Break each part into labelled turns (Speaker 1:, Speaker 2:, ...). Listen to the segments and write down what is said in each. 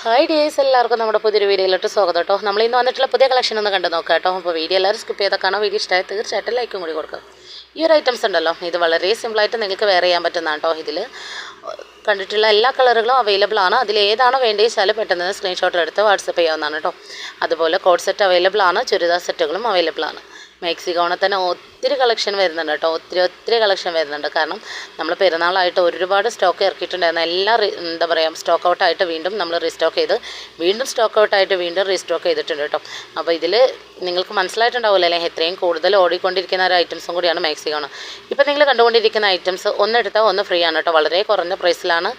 Speaker 1: Hi days എല്ലാവർക്കും നമ്മുടെ പുതിയൊരു വീഡിയോയിലോട്ട് സ്വാഗതം കേട്ടോ. നമ്മൾ ഇന്ന് വന്നിട്ടുള്ള പുതിയ കളക്ഷൻ ഒന്ന് കണ്ടു നോക്കാം കേട്ടോ. അപ്പോൾ വീഡിയോ എല്ലാവരും സ്കിപ്പ് ചെയ്താൽ കാണാം വീഡിയോ ഇഷ്ടമായി തീർച്ചയായിട്ടും ലൈക്കും കൂടി കൊടുക്കുക. ഈ ഒരു ഐറ്റംസ് ഉണ്ടല്ലോ ഇത് വളരെ സിമ്പിളായിട്ട് നിങ്ങൾക്ക് വെയർ ചെയ്യാൻ പറ്റുന്നതാണ് കേട്ടോ ഇതിൽ കണ്ടിട്ടുള്ള എല്ലാ കളറുകളും അവൈലബിൾ ആണ്. അതിൽ ഏതാണോ വേണ്ടി വെച്ചാൽ പെട്ടെന്ന് സ്ക്രീൻഷോട്ട് എടുത്ത് വാട്സപ്പ് ചെയ്യാവുന്നതാണ് കേട്ടോ. അതുപോലെ കോഡ് സെറ്റ് അവൈലബിൾ ആണ് ചുരിദാർ സെറ്റുകളും അവൈലബിൾ ആണ്. മാക്സി ഗൗണിൽ തന്നെ ഒത്തിരി കളക്ഷൻ വരുന്നുണ്ട് കേട്ടോ. ഒത്തിരി ഒത്തിരി കളക്ഷൻ വരുന്നുണ്ട്. കാരണം നമ്മൾ പെരുന്നാളായിട്ട് ഒരുപാട് സ്റ്റോക്ക് ഇറക്കിയിട്ടുണ്ടായിരുന്നു. എല്ലാം എന്താ പറയുക സ്റ്റോക്ക് ഔട്ടായിട്ട് വീണ്ടും നമ്മൾ റീസ്റ്റോക്ക് ചെയ്ത് വീണ്ടും സ്റ്റോക്ക് ഔട്ടായിട്ട് വീണ്ടും റീസ്റ്റോക്ക് ചെയ്തിട്ടുണ്ട് കേട്ടോ. അപ്പോൾ ഇതിൽ നിങ്ങൾക്ക് മനസ്സിലായിട്ടുണ്ടാവില്ല എത്രയും കൂടുതൽ ഓടിക്കൊണ്ടിരിക്കുന്ന ഒരു ഐറ്റംസും കൂടിയാണ് മെക്സിക്കോണ്. ഇപ്പോൾ നിങ്ങൾ കണ്ടുകൊണ്ടിരിക്കുന്ന ഐറ്റംസ് ഒന്നെടുത്താൽ ഒന്ന് ഫ്രീ ആണ് കേട്ടോ. വളരെ കുറഞ്ഞ പ്രൈസിലാണ്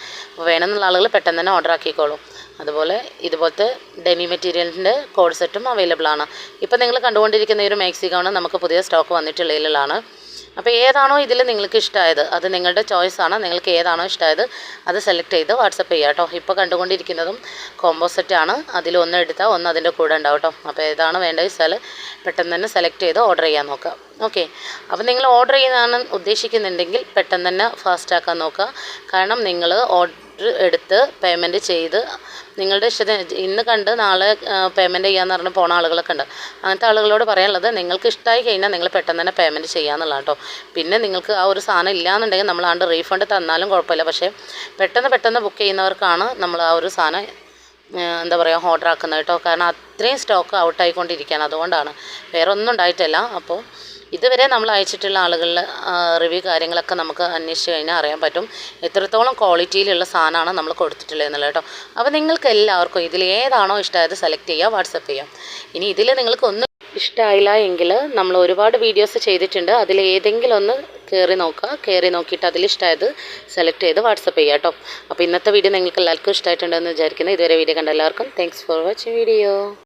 Speaker 1: വേണമെന്നുള്ള ആളുകൾ പെട്ടെന്ന് തന്നെ ഓർഡർ ആക്കിക്കോളൂ. അതുപോലെ ഇതുപോലത്തെ ഡെമി മെറ്റീരിയലിന്റെ കോഡ് സെറ്റും അവൈലബിൾ ആണ്. ഇപ്പോൾ നിങ്ങൾ കണ്ടുകൊണ്ടിരിക്കുന്ന ഈ ഒരു മാക്സി നമുക്ക് പുതിയ സ്റ്റോക്ക് വന്നിട്ടുള്ളതിലാണ് അപ്പോൾ ഏതാണോ ഇതിൽ നിങ്ങൾക്ക് ഇഷ്ടമായത് അത് നിങ്ങളുടെ ചോയ്സ് ആണ്. നിങ്ങൾക്ക് ഏതാണോ ഇഷ്ടമായത് അത് സെലക്ട് ചെയ്ത് വാട്സപ്പ് ചെയ്യുക കേട്ടോ ഇപ്പോൾ കണ്ടുകൊണ്ടിരിക്കുന്നതും കോംബോ സെറ്റാണ് അതിൽ ഒന്ന് എടുത്താൽ ഒന്ന് അതിന്റെ കൂടെ ഉണ്ടാവും കേട്ടോ അപ്പോൾ ഏതാണ് വേണ്ടത് വെച്ചാൽ പെട്ടെന്ന് തന്നെ സെലക്ട് ചെയ്ത് ഓർഡർ ചെയ്യാൻ നോക്കുക ഓക്കെ അപ്പോൾ നിങ്ങൾ ഓർഡർ ചെയ്യുന്നതാണ് ഉദ്ദേശിക്കുന്നുണ്ടെങ്കിൽ പെട്ടെന്ന് തന്നെ ഫാസ്റ്റ് ആക്കാൻ നോക്കുക. കാരണം നിങ്ങൾ എടുത്ത് പേയ്മെന്റ് ചെയ്ത് നിങ്ങളുടെ ഇഷ്ടത്തിന് ഇന്ന് കണ്ട് നാളെ പേയ്മെന്റ് ചെയ്യാമെന്ന് പറഞ്ഞ് പോണ ആളുകളൊക്കെ ഉണ്ട്. അങ്ങനത്തെ ആളുകളോട് പറയാനുള്ളത് നിങ്ങൾക്ക് ഇഷ്ടമായി കഴിഞ്ഞാൽ നിങ്ങൾ പെട്ടെന്ന് തന്നെ പേയ്മെന്റ് ചെയ്യാമെന്നുള്ളതാണ് കേട്ടോ. പിന്നെ നിങ്ങൾക്ക് ആ ഒരു സാധനം ഇല്ലയെന്നുണ്ടെങ്കിൽ നമ്മൾ ആണ്ട് റീഫണ്ട് തന്നാലും കുഴപ്പമില്ല. പക്ഷേ പെട്ടെന്ന് പെട്ടെന്ന് ബുക്ക് ചെയ്യുന്നവർക്കാണ് നമ്മൾ ആ ഒരു സാധനം എന്താ പറയുക ഓർഡർ ആക്കുന്നത് കേട്ടോ. കാരണം അത്രയും സ്റ്റോക്ക് ഔട്ടായിക്കൊണ്ടിരിക്കുകയാണ് അതുകൊണ്ടാണ്. വേറെ ഒന്നും ഉണ്ടായിട്ടില്ല. അപ്പോൾ ഇതുവരെ നമ്മൾ അയച്ചിട്ടുള്ള ആളുകളിൽ റിവ്യൂ കാര്യങ്ങളൊക്കെ നമുക്ക് അന്വേഷിച്ച് കഴിഞ്ഞാൽ അറിയാൻ പറ്റും. എത്രത്തോളം ക്വാളിറ്റിയിലുള്ള സാധനമാണ് നമ്മൾ കൊടുത്തിട്ടുള്ളത് എന്നുള്ളത് കേട്ടോ. അപ്പോൾ നിങ്ങൾക്ക് എല്ലാവർക്കും ഇതിൽ ഏതാണോ ഇഷ്ടമായത് സെലക്ട് ചെയ്യുക വാട്സപ്പ് ചെയ്യാം. ഇനി ഇതിൽ നിങ്ങൾക്ക് ഒന്നും ഇഷ്ടമായില്ല എങ്കിൽ നമ്മൾ ഒരുപാട് വീഡിയോസ് ചെയ്തിട്ടുണ്ട്. അതിൽ ഏതെങ്കിലും ഒന്ന് കയറി നോക്കുക. കയറി നോക്കിയിട്ട് അതിൽ ഇഷ്ടമായത് സെലക്ട് ചെയ്ത് വാട്സപ്പ് ചെയ്യുക കേട്ടോ. അപ്പോൾ ഇന്നത്തെ വീഡിയോ നിങ്ങൾക്ക് എല്ലാവർക്കും ഇഷ്ടമായിട്ടുണ്ടെന്ന് വിചാരിക്കുന്നത് ഇതുവരെ വീഡിയോ കണ്ട എല്ലാവർക്കും താങ്ക്സ് ഫോർ വാച്ചിങ് വീഡിയോ